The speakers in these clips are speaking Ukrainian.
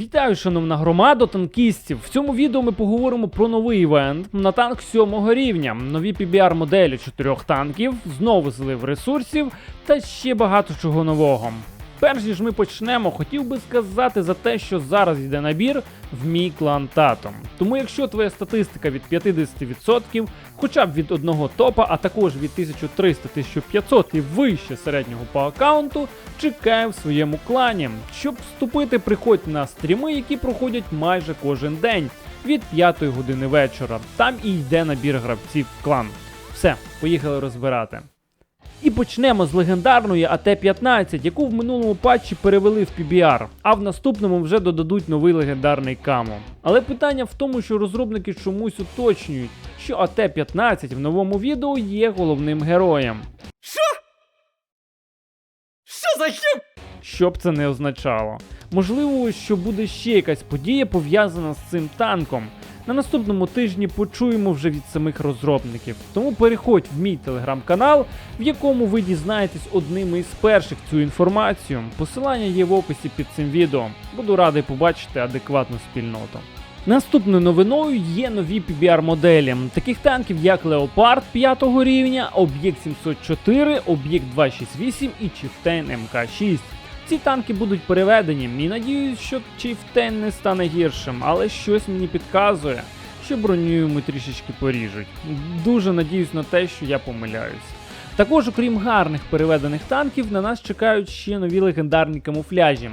Вітаю, шановна громада танкістів. В цьому відео ми поговоримо про новий івент на танк 7 рівня, нові PBR моделі чотирьох танків, знову злив ресурсів та ще багато чого нового. Перш ніж ми почнемо, хотів би сказати за те, що зараз йде набір в мій клан Татом. Тому якщо твоя статистика від 50%, хоча б від одного топа, а також від 1300-1500 і вище середнього по аккаунту, чекаю в своєму клані. Щоб вступити, приходь на стріми, які проходять майже кожен день від 5 години вечора. Там і йде набір гравців в клан. Все, поїхали розбирати. І почнемо з легендарної АТ-15, яку в минулому патчі перевели в PBR, а в наступному вже додадуть новий легендарний камо. Але питання в тому, що розробники чомусь уточнюють, що АТ-15 в новому відео є головним героєм. Що за хіп? Що б це не означало. Можливо, що буде ще якась подія пов'язана з цим танком. На наступному тижні почуємо вже від самих розробників. Тому переходь в мій телеграм-канал, в якому ви дізнаєтесь одними із перших цю інформацію. Посилання є в описі під цим відео. Буду радий побачити адекватну спільноту. Наступною новиною є нові PBR моделі, таких танків як Leopard 5 рівня, Об'єкт 704, Об'єкт 268 і Chieftain МК6. Ці танки будуть переведені, і надіюсь, що Chieftain не стане гіршим, але щось мені підказує, що броню йому трішечки поріжуть. Дуже надіюсь на те, що я помиляюсь. Також, окрім гарних переведених танків, на нас чекають ще нові легендарні камуфляжі.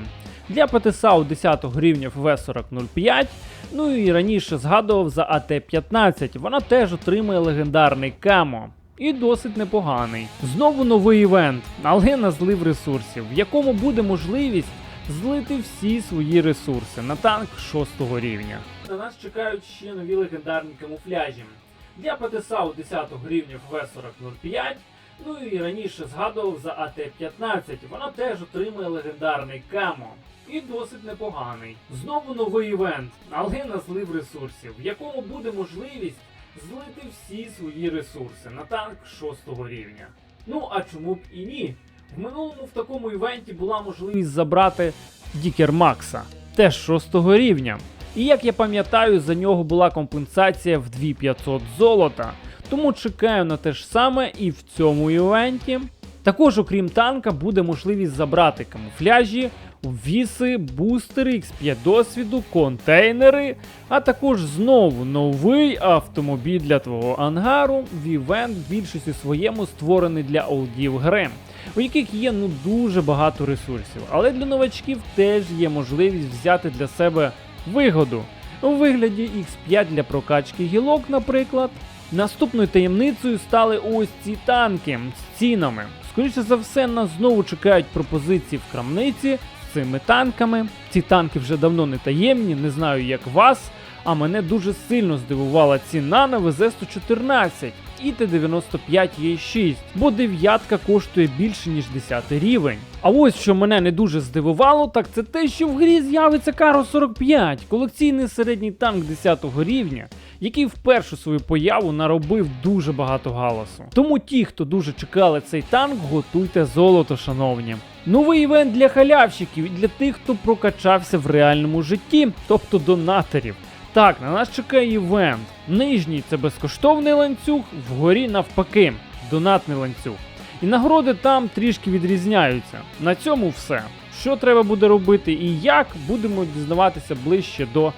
Для ПТСАУ 10 рівня В4005, ну і раніше згадував за АТ-15, вона теж отримує легендарний камо. І досить непоганий. Знову новий івент, але на злив ресурсів, в якому буде можливість злити всі свої ресурси на танк 6 рівня. На нас чекають ще нові легендарні камуфляжі. Для ПТСАУ 10 рівня В4005, ну і раніше згадував за АТ-15, вона теж отримує легендарний камо. І досить непоганий. Знову новий івент, але на злив ресурсів, в якому буде можливість злити всі свої ресурси на танк 6 рівня. Ну а чому б і ні? В минулому в такому івенті була можливість забрати Дікер Макса, теж 6 рівня. І як я пам'ятаю, за нього була компенсація в 2500 золота. Тому чекаю на те ж саме і в цьому івенті. Також, окрім танка, буде можливість забрати камуфляжі, віси, бустери, X5 досвіду, контейнери, а також знову новий автомобіль для твого ангару. Вівент в більшості своєму створений для олдів гри, у яких є ну дуже багато ресурсів. Але для новачків теж є можливість взяти для себе вигоду у вигляді X5 для прокачки гілок, наприклад. Наступною таємницею стали ось ці танки з цінами. Скоріше за все, нас знову чекають пропозиції в крамниці цими танками. Ці танки вже давно не таємні, не знаю як вас. А мене дуже сильно здивувала ціна на ВЗ-114 і Т-95 Е6, бо дев'ятка коштує більше ніж 10 рівень. А ось що мене не дуже здивувало, так це те, що в грі з'явиться Каро 45, колекційний середній танк 10 рівня, який в першу свою появу наробив дуже багато галасу. Тому ті, хто дуже чекали цей танк, готуйте золото, шановні. Новий івент для халявщиків і для тих, хто прокачався в реальному житті, тобто донаторів. Так, на нас чекає івент. Нижній це безкоштовний ланцюг, вгорі навпаки, донатний ланцюг. І нагороди там трішки відрізняються. На цьому все. Що треба буде робити і як, будемо дізнаватися ближче до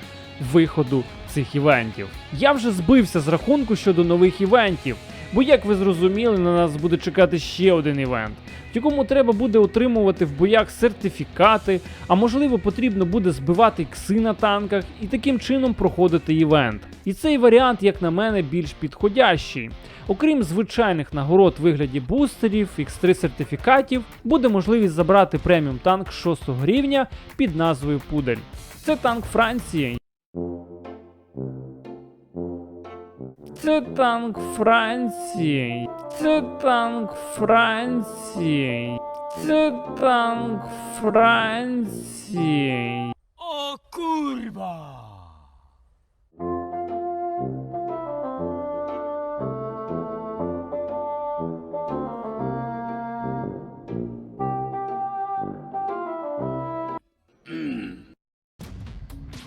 виходу цих івентів. Я вже збився з рахунку щодо нових івентів, бо, як ви зрозуміли, на нас буде чекати ще один івент, в якому треба буде отримувати в боях сертифікати, а можливо потрібно буде збивати ікси на танках і таким чином проходити івент. І цей варіант, як на мене, більш підходящий. Окрім звичайних нагород в вигляді бустерів, X3 сертифікатів, буде можливість забрати преміум танк 6 рівня під назвою Пудель. Це танк Франції. Це танк Франції. Це танк Франції. Це танк Франції. О курва!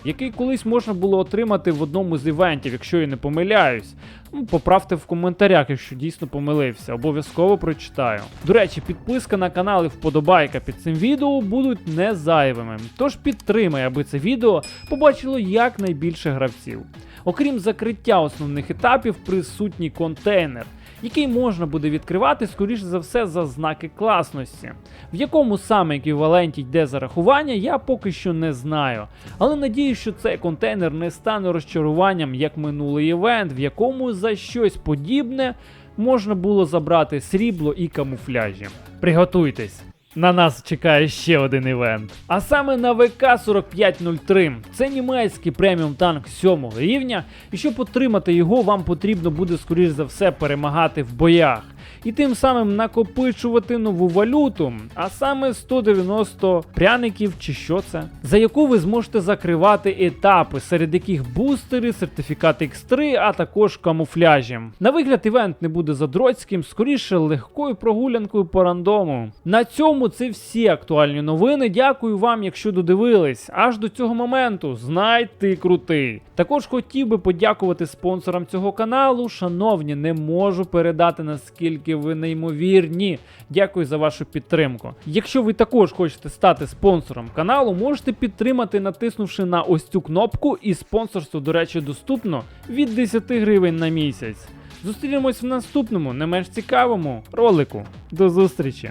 Який колись можна було отримати в одному з івентів, якщо я не помиляюсь. Ну, поправте в коментарях, якщо дійсно помилився, обов'язково прочитаю. До речі, підписка на канал і вподобайка під цим відео будуть не зайвими. Тож підтримай, аби це відео побачило якнайбільше гравців. Окрім закриття основних етапів, присутній контейнер, який можна буде відкривати, скоріш за все, за знаки класності. В якому саме еквіваленті йде зарахування, я поки що не знаю. Але надію, що цей контейнер не стане розчаруванням, як минулий івент, в якому за щось подібне можна було забрати срібло і камуфляжі. Приготуйтесь! На нас чекає ще один івент. А саме на ВК-4503. Це німецький преміум танк 7 рівня, і щоб отримати його, вам потрібно буде, скоріш за все, перемагати в боях. І тим самим накопичувати нову валюту, а саме 190 пряників чи що це, за яку ви зможете закривати етапи, серед яких бустери, сертифікати X3, а також камуфляжі. На вигляд івент не буде задроцьким, скоріше легкою прогулянкою по рандому. На цьому це всі актуальні новини. Дякую вам, якщо додивились. Аж до цього моменту. Знай ти крутий. Також хотів би подякувати спонсорам цього каналу. Шановні, не можу передати наскільки ви неймовірні. Дякую за вашу підтримку. Якщо ви також хочете стати спонсором каналу, можете підтримати, натиснувши на ось цю кнопку, і спонсорство, до речі, доступно від 10 гривень на місяць. Зустрінемось в наступному, не менш цікавому ролику. До зустрічі!